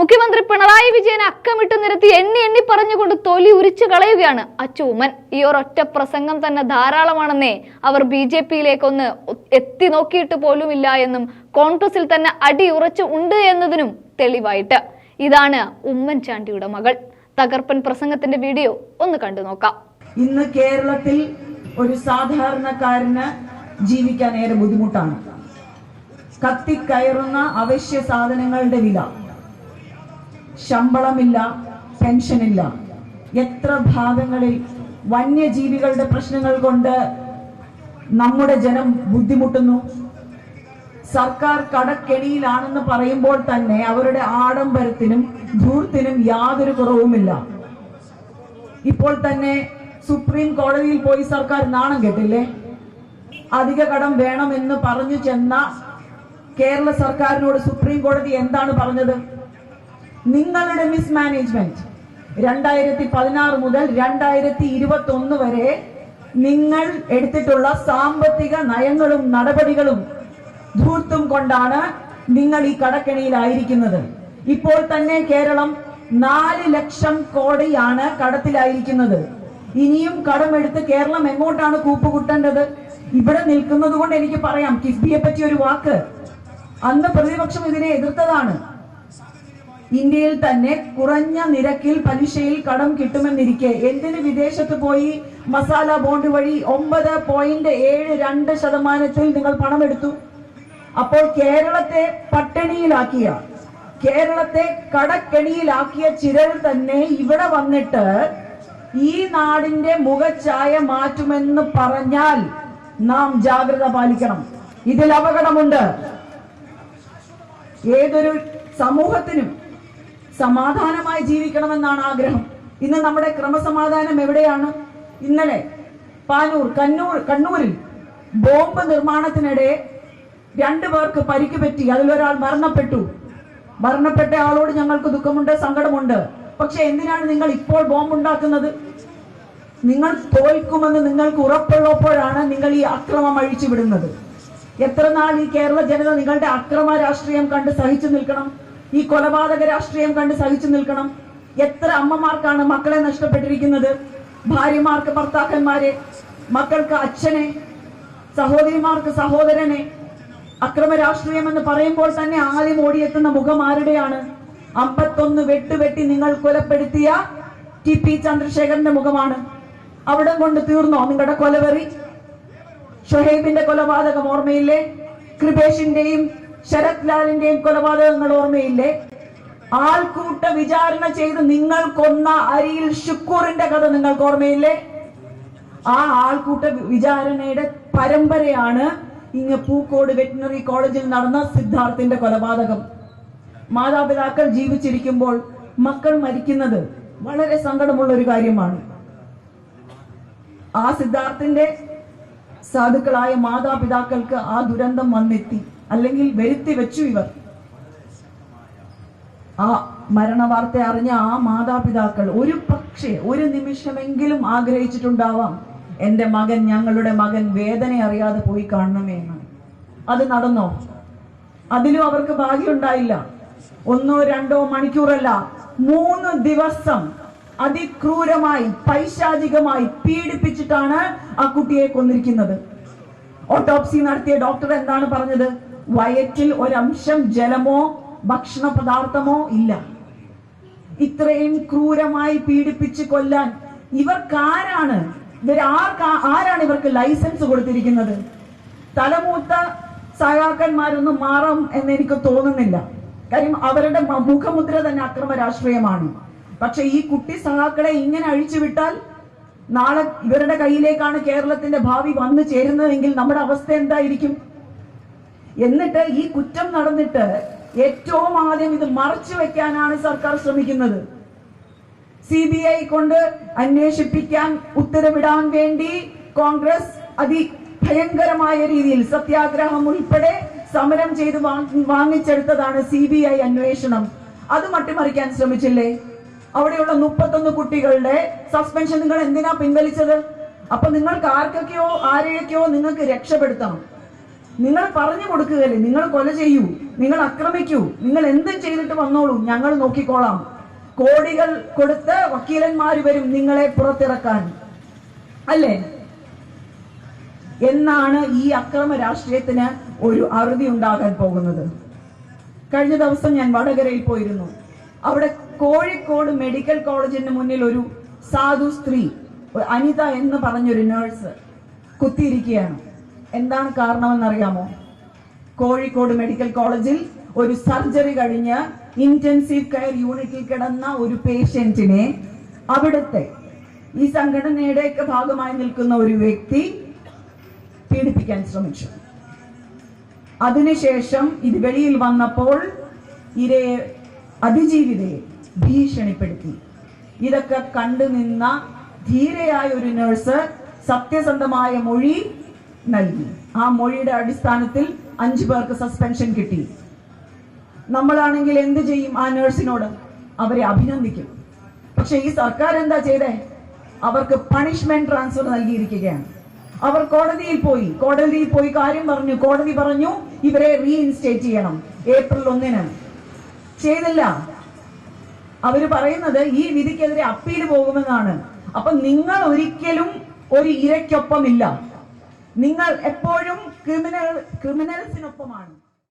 മുഖ്യമന്ത്രി പിണറായി വിജയൻ അക്കമിട്ട് നിരത്തി എണ്ണി എണ്ണി പറഞ്ഞുകൊണ്ട് തൊലി ഉരിച്ചു കളയുകയാണ് അച്ചുമൻ ഈ ഒരൊറ്റ പ്രസംഗം തന്നെ ധാരാളമാണെന്നേ അവർ ബി ജെ പിയിലേക്കൊന്ന് എത്തി നോക്കിയിട്ട് പോലും ഇല്ല എന്നും കോൺഗ്രസിൽ തന്നെ അടി ഉറച്ചു ഉണ്ട് എന്നതിനും തെളിവായിട്ട്. ഇതാണ് ഉമ്മൻചാണ്ടിയുടെ മകൾ. തകർപ്പൻ പ്രസംഗത്തിന്റെ വീഡിയോ ഒന്ന് കണ്ടു നോക്കാം. ഇന്ന് കേരളത്തിൽ ഒരു സാധാരണക്കാരന് ജീവിക്കാൻ ഏറെ ബുദ്ധിമുട്ടാണ്. കത്തിക്കയറുന്ന അവശ്യ സാധനങ്ങളുടെ വില. ശമ്പളമില്ല പെൻഷനില്ല. എത്ര ഭാഗങ്ങളിൽ വന്യജീവികളുടെ പ്രശ്നങ്ങൾ കൊണ്ട് നമ്മുടെ ജനം ബുദ്ധിമുട്ടുന്നു? സർക്കാർ കടക്കെണിയിലാണെന്ന് പറയുമ്പോൾ തന്നെ അവരുടെ ആഡംബരത്തിനും ധൂർത്തിനും യാതൊരു കുറവുമില്ല. ഇപ്പോൾ തന്നെ സുപ്രീം കോടതിയിൽ പോയി സർക്കാർ നാണം കെട്ടില്ലേ? അധിക കടം വേണമെന്ന് പറഞ്ഞു ചെന്ന കേരള സർക്കാരിനോട് സുപ്രീം കോടതി എന്താണ് പറഞ്ഞത്? നിങ്ങളുടെ മിസ്മാനേജ്മെന്റ് രണ്ടായിരത്തി പതിനാറ് മുതൽ രണ്ടായിരത്തി ഇരുപത്തി ഒന്ന് വരെ നിങ്ങൾ എടുത്തിട്ടുള്ള സാമ്പത്തിക നയങ്ങളും നടപടികളും ധൂർത്തും കൊണ്ടാണ് നിങ്ങൾ ഈ കടക്കെണിയിലായിരിക്കുന്നത്. ഇപ്പോൾ തന്നെ കേരളം നാല് ലക്ഷം കോടിയാണ് കടത്തിലായിരിക്കുന്നത്. ഇനിയും കടമെടുത്ത് കേരളം എങ്ങോട്ടാണ് കൂപ്പുകുട്ടേണ്ടത്? ഇവിടെ നിൽക്കുന്നത് കൊണ്ട് എനിക്ക് പറയാം കിഫ്ബിയെ പറ്റി ഒരു വാക്ക്. അന്ന് പ്രതിപക്ഷം ഇതിനെ എതിർത്തതാണ്. ഇന്ത്യയിൽ തന്നെ കുറഞ്ഞ നിരക്കിൽ പലിശയിൽ കടം കിട്ടുമെന്നിരിക്കെ എന്തിന് വിദേശത്ത് പോയി മസാല ബോണ്ട് വഴി ഒമ്പത് പോയിന്റ് ഏഴ് രണ്ട് ശതമാനത്തിൽ നിങ്ങൾ പണമെടുത്തു? അപ്പോൾ കേരളത്തെ പട്ടിണിയിലാക്കിയ കേരളത്തെ കടക്കെണിയിലാക്കിയ ചിരൽ തന്നെ ഇവിടെ വന്നിട്ട് ഈ നാടിന്റെ മുഖച്ഛായ മാറ്റുമെന്ന് പറഞ്ഞാൽ നാം ജാഗ്രത പാലിക്കണം. ഇതിൽ അപകടമുണ്ട്. ഏതൊരു സമൂഹത്തിനും സമാധാനമായി ജീവിക്കണമെന്നാണ് ആഗ്രഹം. ഇന്ന് നമ്മുടെ ക്രമസമാധാനം എവിടെയാണ്? ഇന്നലെ പാനൂർ കണ്ണൂർ കണ്ണൂരിൽ ബോംബ് നിർമ്മാണത്തിനിടെ രണ്ടു പേർക്ക് പരിക്ക് പറ്റി. അതിലൊരാൾ മരണപ്പെട്ടു. മരണപ്പെട്ട ആളോട് ഞങ്ങൾക്ക് ദുഃഖമുണ്ട് സങ്കടമുണ്ട്. പക്ഷെ എന്തിനാണ് നിങ്ങൾ ഇപ്പോൾ ബോംബ് ഉണ്ടാക്കുന്നത് നിങ്ങൾ തോൽക്കുമെന്ന് നിങ്ങൾക്ക് ഉറപ്പുള്ളപ്പോഴാണ് നിങ്ങൾ ഈ അക്രമം അഴിച്ചു വിടുന്നത് എത്ര നാൾ ഈ കേരള ജനത നിങ്ങളുടെ അക്രമ രാഷ്ട്രീയം കണ്ട് സഹിച്ചു നിൽക്കണം? ഈ കൊലപാതക രാഷ്ട്രീയം കണ്ട് സഹിച്ചു നിൽക്കണം. എത്ര അമ്മമാർക്കാണ് മക്കളെ നഷ്ടപ്പെട്ടിരിക്കുന്നത്? ഭാര്യമാർക്ക് ഭർത്താക്കന്മാരെ മക്കൾക്ക് അച്ഛനെ സഹോദരിമാർക്ക് സഹോദരനെ. അക്രമ രാഷ്ട്രീയം എന്ന് പറയുമ്പോൾ തന്നെ ആദ്യം ഓടിയെത്തുന്ന മുഖം ആരുടെയാണ്? അമ്പത്തൊന്ന് വെട്ടുവെട്ടി നിങ്ങൾ കൊലപ്പെടുത്തിയ ടി പി ചന്ദ്രശേഖരന്റെ മുഖമാണ്. അവിടം കൊണ്ട് തീർന്നോ നിങ്ങളുടെ കൊലവെറി? ഷൊഹൈബിന്റെ കൊലപാതകം ഓർമ്മയില്ലേ? കൃപേഷിന്റെയും ശരത് ലാലിന്റെയും കൊലപാതകങ്ങൾ ഓർമ്മയില്ലേ? ആൾക്കൂട്ട വിചാരണ ചെയ്ത് നിങ്ങൾ കൊന്ന അരിയിൽ ഷുക്കൂറിന്റെ കഥ നിങ്ങൾക്ക് ഓർമ്മയില്ലേ? ആ ആൾക്കൂട്ട വിചാരണയുടെ പരമ്പരയാണ് ഇങ്ങ് പൂക്കോട് വെറ്റിനറി കോളേജിൽ നടന്ന സിദ്ധാർത്ഥിന്റെ കൊലപാതകം. മാതാപിതാക്കൾ ജീവിച്ചിരിക്കുമ്പോൾ മക്കൾ മരിക്കുന്നത് വളരെ സങ്കടമുള്ള ഒരു കാര്യമാണ്. ആ സിദ്ധാർത്ഥിന്റെ സാധുക്കളായ മാതാപിതാക്കൾക്ക് ആ ദുരന്തം വന്നെത്തി. അല്ലെങ്കിൽ വരുത്തി വെച്ചു ഇവർ. ആ മരണവാർത്ത അറിഞ്ഞ ആ മാതാപിതാക്കൾ ഒരു പക്ഷേ ഒരു നിമിഷമെങ്കിലും ആഗ്രഹിച്ചിട്ടുണ്ടാവാം എന്റെ മകൻ ഞങ്ങളുടെ മകൻ വേദന അറിയാതെ പോയി കാണണമേ എന്ന്. അത് നടന്നോ? അതിലും അവർക്ക് ഭാഗ്യമുണ്ടായില്ല. ഒന്നോ രണ്ടോ മണിക്കൂറല്ല മൂന്ന് ദിവസം അതിക്രൂരമായി പൈശാചികമായി പീഡിപ്പിച്ചിട്ടാണ് ആ കുട്ടിയെ കൊന്നിരിക്കുന്നത്. ഓട്ടോപ്സി നടത്തിയ ഡോക്ടർ എന്താണ് പറഞ്ഞത്? വയറ്റിൽ ഒരംശം ജലമോ ഭക്ഷണ പദാർത്ഥമോ ഇല്ല. ഇത്രയും ക്രൂരമായി പീഡിപ്പിച്ച് കൊല്ലാൻ ഇവർക്കാരാണ് ഇവർ ആർക്കാ ആരാണ് ഇവർക്ക് ലൈസൻസ് കൊടുത്തിരിക്കുന്നത്? തലമൂത്ത സഹാക്കന്മാരൊന്നും മാറും എന്ന് എനിക്ക് തോന്നുന്നില്ല. കാര്യം അവരുടെ മുഖമുദ്ര തന്നെ അക്രമ രാഷ്ട്രീയമാണ് പക്ഷെ ഈ കുട്ടി സഹാക്കളെ ഇങ്ങനെ അഴിച്ചുവിട്ടാൽ നാളെ ഇവരുടെ കയ്യിലേക്കാണ് കേരളത്തിന്റെ ഭാവി വന്നു ചേരുന്നതെങ്കിൽ നമ്മുടെ അവസ്ഥ എന്തായിരിക്കും? എന്നിട്ട് ഈ കുറ്റം നടന്നിട്ട് ഏറ്റവും ആദ്യം ഇത് മറച്ചു വെക്കാനാണ് സർക്കാർ ശ്രമിക്കുന്നത്. സി ബി ഐ കൊണ്ട് അന്വേഷിപ്പിക്കാൻ ഉത്തരവിടാൻ വേണ്ടി കോൺഗ്രസ് അതിഭയങ്കരമായ രീതിയിൽ സത്യാഗ്രഹം ഉൾപ്പെടെ സമരം ചെയ്ത് വാങ്ങിച്ചെടുത്തതാണ് സി ബി ഐ അന്വേഷണം. അത് മട്ടിമറിക്കാൻ ശ്രമിച്ചില്ലേ? അവിടെയുള്ള മുപ്പത്തൊന്ന് കുട്ടികളുടെ സസ്പെൻഷൻ നിങ്ങൾ എന്തിനാ പിൻവലിച്ചത്? അപ്പൊ നിങ്ങൾക്ക് ആർക്കൊക്കെയോ ആരെയൊക്കെയോ നിങ്ങൾക്ക് രക്ഷപ്പെടുത്തണം. നിങ്ങൾ പറഞ്ഞു കൊടുക്കുകയല്ലേ? നിങ്ങൾ കൊല ചെയ്യൂ. നിങ്ങൾ ആക്രമിക്കൂ. നിങ്ങൾ എന്ത് ചെയ്തിട്ട് വന്നോളൂ. ഞങ്ങൾ നോക്കിക്കോളാം. കോടികൾ കൊടുത്ത് വക്കീലന്മാർ വരും നിങ്ങളെ പുറത്തിറക്കാൻ. അല്ലേ? എന്നാണ് ഈ അക്രമ രാഷ്ട്രീയത്തിന് ഒരു അറുതി ഉണ്ടാകാൻ പോകുന്നത്. കഴിഞ്ഞ ദിവസം ഞാൻ വടകരയിൽ പോയിരുന്നു. അവിടെ കോഴിക്കോട് മെഡിക്കൽ കോളേജിന് മുന്നിൽ ഒരു സാധു സ്ത്രീ അനിത എന്ന് പറഞ്ഞൊരു നേഴ്സ് കുത്തിയിരിക്കുകയാണ്. എന്താണ് കാരണമെന്നറിയാമോ? കോഴിക്കോട് മെഡിക്കൽ കോളേജിൽ ഒരു സർജറി കഴിഞ്ഞ് ഇന്റൻസീവ് കെയർ യൂണിറ്റിൽ കിടന്ന ഒരു പേഷ്യന്റിനെ അവിടുത്തെ ഈ സംഘടനയുടെയൊക്കെ ഭാഗമായി നിൽക്കുന്ന ഒരു വ്യക്തി പീഡിപ്പിക്കാൻ ശ്രമിച്ചു. അതിനുശേഷം ഇത് വെളിയിൽ വന്നപ്പോൾ ഇരയെ അതിജീവിതയെ ഭീഷണിപ്പെടുത്തി. ഇതൊക്കെ കണ്ടുനിന്ന ധീരയായ ഒരു നഴ്സ് സത്യസന്ധമായ മൊഴി നൽകി. ആ മൊഴിയുടെ അടിസ്ഥാനത്തിൽ അഞ്ചു പേർക്ക് സസ്പെൻഷൻ കിട്ടി. നമ്മളാണെങ്കിൽ എന്ത് ചെയ്യും ആ നേഴ്സിനോട് അവരെ അഭിനന്ദിക്കും. പക്ഷെ ഈ സർക്കാർ എന്താ ചെയ്തേ? അവർക്ക് പണിഷ്മെന്റ് ട്രാൻസ്ഫർ നൽകിയിരിക്കുകയാണ്. അവർ കോടതിയിൽ പോയി. കോടതിയിൽ പോയി കാര്യം പറഞ്ഞു. കോടതി പറഞ്ഞു ഇവരെ റീഇൻസ്റ്റേറ്റ് ചെയ്യണം. ഏപ്രിൽ ഒന്നിന്. ചെയ്തില്ല. അവർ പറയുന്നത് ഈ വിധിക്കെതിരെ അപ്പീൽ പോകുമെന്നാണ്. അപ്പൊ നിങ്ങൾ ഒരിക്കലും ഒരു ഇരയ്ക്കൊപ്പമില്ല. നിങ്ങൾ എപ്പോഴും ക്രിമിനൽ ക്രിമിനൽസിനൊപ്പമാണ്.